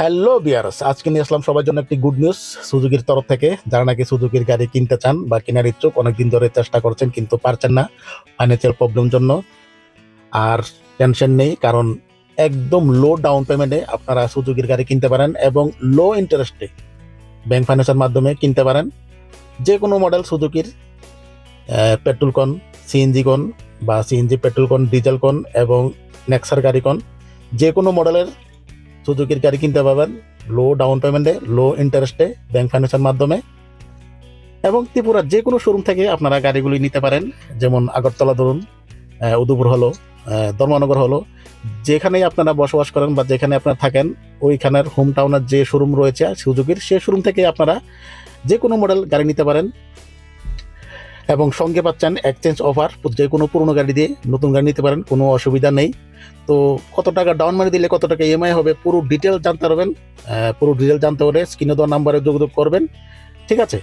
Hello বিয়ারস আজকে নিয়ে আসলাম সবার জন্য একটি গুড নিউজ সুজুকির তরফ থেকে। যারা নাকি সুজুকির গাড়ি কিনতে চান বা কেনার ইচ্ছুক, অনেকদিন ধরে চেষ্টা করছেন, কিন্তু পারছেন না ফাইন্যান্সিয়াল প্রবলেম জন্য। আর টেনশন নেই, কারণ একদম লো ডাউন পেমেন্টে আপনারা সুজুকির গাড়ি কিনতে পারেন এবং লো ইন্টারেস্টে ব্যাংক ফাইন্যান্সের মাধ্যমে কিনতে পারেন। যে কোনো মডেল সুজুকির পেট্রোল কন সিএনজি কন বা সিএনজি পেট্রোল কন ডিজেল কন এবং নেক্সার গাড়ি কন যে কোনো মডেলের সুজুকির গাড়ি কিনতে পারবেন। লো ডাউন পেমেন্টে লো ইন্টারেস্টে ব্যাংক ফাইন্যান্সের মাধ্যমে। এবং ত্রিপুরার যে কোনো শোরুম থেকে আপনারা গাড়িগুলি নিতে পারেন। যেমন আগরতলা ধরুন উদুপুর হলো ধর্মনগর হলো। যেখানেই আপনারা বসবাস করেন বা যেখানে আপনারা থাকেন, ওইখানের হোম টাউনের যে শোরুম রয়েছে সুজুকির সেই শোরুম থেকে আপনারা যে কোনো মডেল গাড়ি নিতে পারেন। এবং সঙ্গে পাচ্ছেন এক্সচেঞ্জ অফার যে কোনো পুরনো গাড়ি দিয়ে নতুন গাড়ি নিতে পারেন, কোনো অসুবিধা নেই। তো কত টাকা ডাউন মানি দিলে কত টাকা ইএমআই হবে, পুরো ডিটেল জানতে পারবেন পুরো ডিটেল জানতে হলে স্ক্রিনে দেওয়া নাম্বারে যোগাযোগ করবেন। ঠিক আছে?